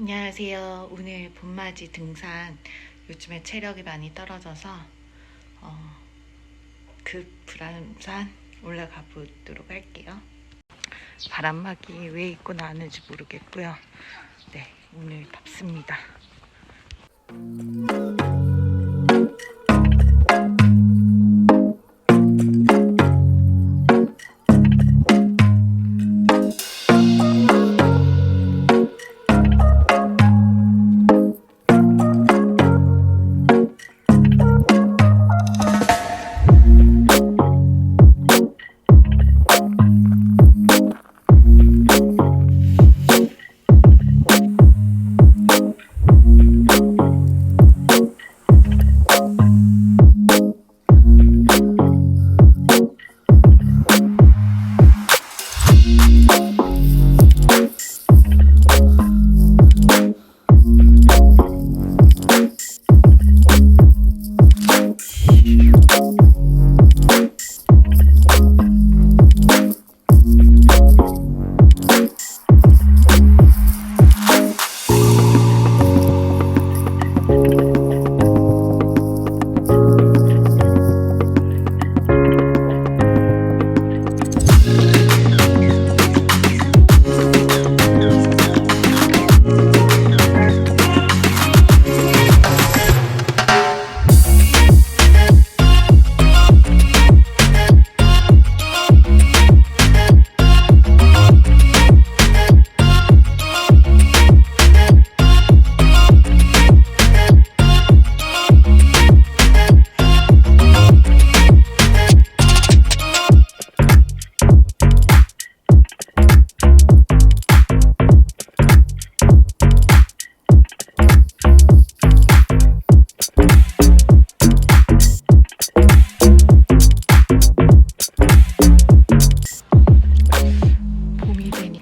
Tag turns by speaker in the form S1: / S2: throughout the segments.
S1: 안녕하세요. 오늘 봄맞이 등산 요즘에 체력이 많이 떨어져서 어, 급불안산 올라가 보도록 할게요. 바람막이 왜 입고 나왔는지 모르겠고요. 네, 오늘 덥습니다.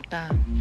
S1: 봄이